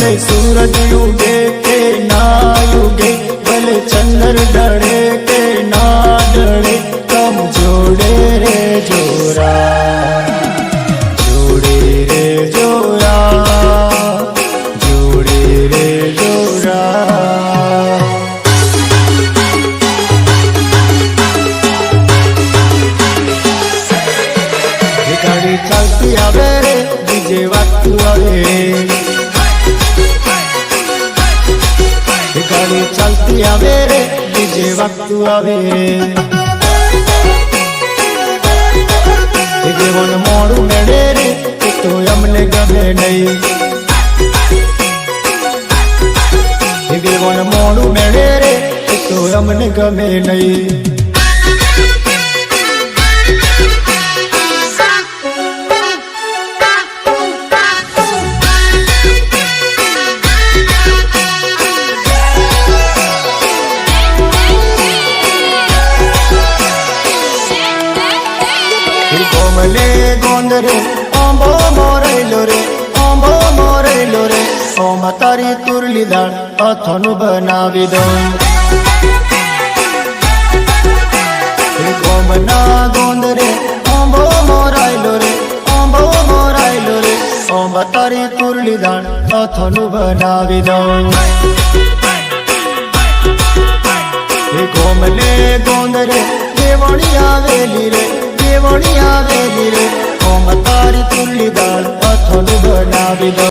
સૂરજ ઉગે કે ના ઉગે ભલે ચંદ્ર ઢળે કે ના ઢળે તમ જોડે રે જોરા જોડે રે જોરા જોડે રે જોરા ગાડી ચાલતી આવે રે, બીજે વાતું આવે. ચાલતી આવે રે, બીજે વાગતું આવે એ જેવણ મોડું મેળે રે તો અમને ગમે નહીં. જીવન મોડું મેળે રે તો અમને ગમે નહીં. કોમલે ગોંદરે આંબો મોરેલો રે આંબો મોરેલો રે ઓમ તારી તુરલી દાળ અથનું બનાવી દો કોમના ગોંદરે આંબો મોરાયલો રે આંબો મોરાયલો રે ઓમ તારી તુરલી દાળ અથનું બનાવી દો કોમલે ગોંદરે દેવણી આવેલી રે દેવણી આવેલી રે. ઓમ તારી તુલ્લી દાળ અથનું બનાવી દો